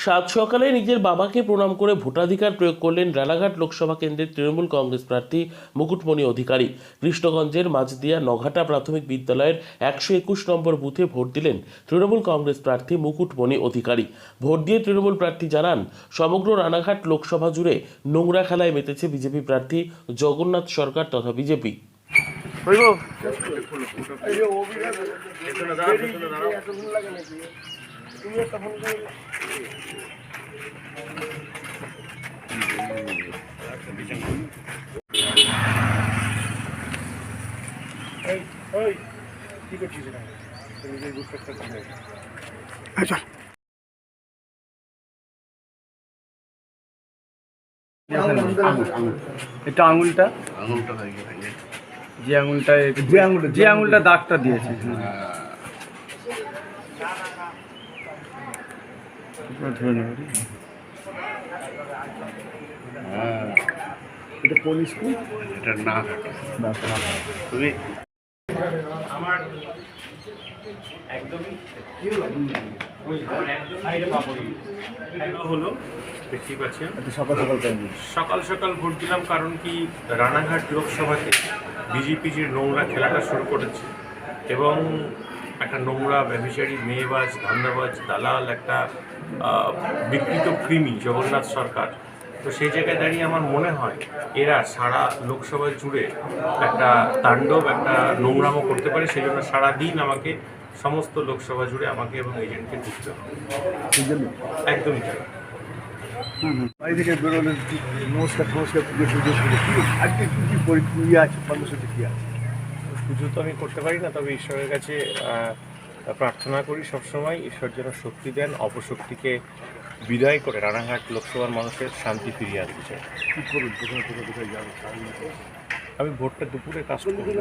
সাত সকালে নিজের বাবাকে প্রণাম করে ভোটাধিকার প্রয়োগ করলেন রানাঘাট লোকসভা কেন্দ্রের তৃণমূল কংগ্রেস প্রার্থী মুকুটমণি অধিকারী কৃষ্ণগঞ্জের মাঝদিয়া নঘাটা প্রাথমিক বিদ্যালয়ের একশো একুশ নম্বর বুথে ভোট দিলেন তৃণমূল কংগ্রেস প্রার্থী মুকুটমণি অধিকারী ভোট দিয়ে তৃণমূল প্রার্থী জানান সমগ্র রানাঘাট লোকসভা জুড়ে নোংরা খেলায় মেতেছে বিজেপি প্রার্থী জগন্নাথ সরকার তথা বিজেপি এটা আঙুলটা? যে আঙুলটা যে আঙুলটা যে আঙুলটা দাগটা দিয়েছে। আছে? এটা কোন স্কুল? এটা না তুমি হলো দেখতেই পাচ্ছেন? সকাল সকাল সকাল সকাল ভোট দিলাম কারণ কি রানাঘাট লোকসভাতে বিজেপি যে নোংরা খেলাটা শুরু করেছে এবং একটা নোংরা ব্যবসায়ী মেয়েবাজ ধান্দাবাজ দালাল একটা বিকৃত কৃমি জগন্নাথ সরকার তো সেই জায়গায় দাঁড়িয়ে আমার মনে হয় এরা সারা লোকসভা জুড়ে একটা তাণ্ডব একটা নোংরামো করতে পারে সেই জন্য সারাদিন আমাকে সমস্ত লোকসভা জুড়ে আমাকে এবং এজেন্টকে ঢুকতে হবে। জন্য একদমই তাই। বাড়ি থেকে বেরোলে নমস্কার নমস্কার পুজো আজকে কী কী পরি ইয়ে আছে কর্মসূচি কী আছে? পুজো তো আমি করতে পারি না তবে ঈশ্বরের কাছে প্রার্থনা করি সবসময় ঈশ্বর যেন শক্তি দেন অপশক্তিকে বিদায় করে রানাঘাট লোকসভার মানুষের শান্তি ফিরিয়ে আনতে চাই। আমি ভোটটা দুপুরে কাজ করব।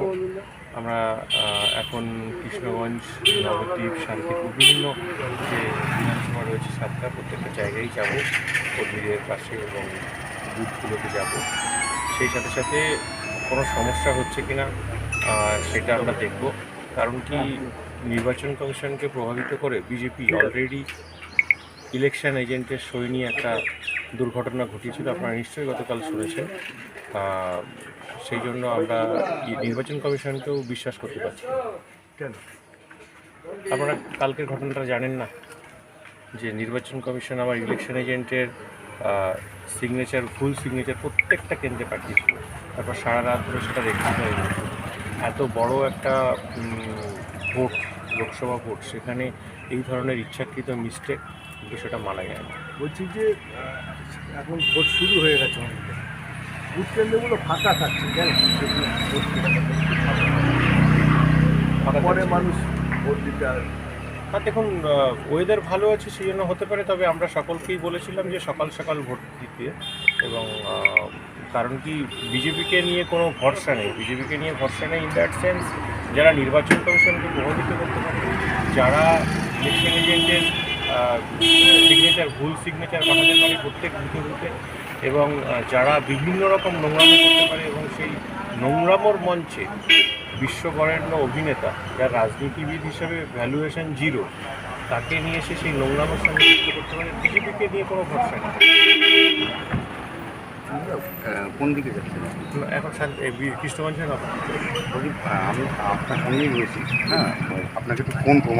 আমরা এখন কৃষ্ণগঞ্জ নবদ্বীপ শান্তিপুর বিভিন্ন যে বিধানসভা রয়েছে সাতটা প্রত্যেকটা জায়গায় যাব কর্মীদের পাশে এবং বুথগুলোতে যাব। সেই সাথে সাথে কোনো সমস্যা হচ্ছে কি না সেটা আমরা দেখব। কারণ কি নির্বাচন কমিশনকে প্রভাবিত করে বিজেপি অলরেডি ইলেকশন এজেন্টের সই নিয়ে একটা দুর্ঘটনা ঘটিয়েছিল আপনারা নিশ্চয়ই গতকাল শুনেছেন। সেই জন্য আমরা নির্বাচন কমিশনকেও বিশ্বাস করতে পারছি। কেন? আপনারা কালকের ঘটনাটা জানেন না? যে নির্বাচন কমিশন আমার ইলেকশন এজেন্টের সিগনেচার ফুল সিগনেচার প্রত্যেকটা কেন্দ্রে পাঠিয়েছিল। তারপর সারা রাত ধরে সেটা রেখে এত বড় একটা ভোট লোকসভা ভোট সেখানে এই ধরনের ইচ্ছাকৃত মিস্টেক কিন্তু সেটা মানা যায় না। বলছি যে এখন ভোট শুরু হয়ে গেছে বুথ কেন্দ্রগুলো ফাঁকা থাকছে কেন? ভোট পরে মানুষ ভোট দিতে আর আর দেখুন ওয়েদার ভালো আছে সেই জন্য হতে পারে তবে আমরা সকলকেই বলেছিলাম যে সকাল সকাল ভোট দিতে। এবং কারণ কি বিজেপিকে নিয়ে কোনো ভরসা নেই। বিজেপিকে নিয়ে ভরসা নেই ইন দ্যাট সেন্স যারা নির্বাচন কমিশনকে প্রভাবিত করতে পারে যারা ইলেকশন এজেন্টের সিগনেচার ভুল সিগনেচার পাঠাতে পারে প্রত্যেক বুথে বুথে এবং যারা বিভিন্ন রকম নোংরামো করতে পারে এবং সেই নোংরামোর মঞ্চে বিশ্ববরেণ্য অভিনেতা যার রাজনীতিবিদ হিসেবে ভ্যালুয়েশন জিরো তাকে নিয়ে এসে সেই নোংরামের সঙ্গে যুক্ত করতে পারে বিজেপিকে নিয়ে কোনো ভরসা নেই। কোন দিকে যাচ্ছেন? এখন কৃষ্ণগঞ্জের আমি আপনার সঙ্গেই রয়েছি। হ্যাঁ আপনাকে তো ফোন প্রমাণ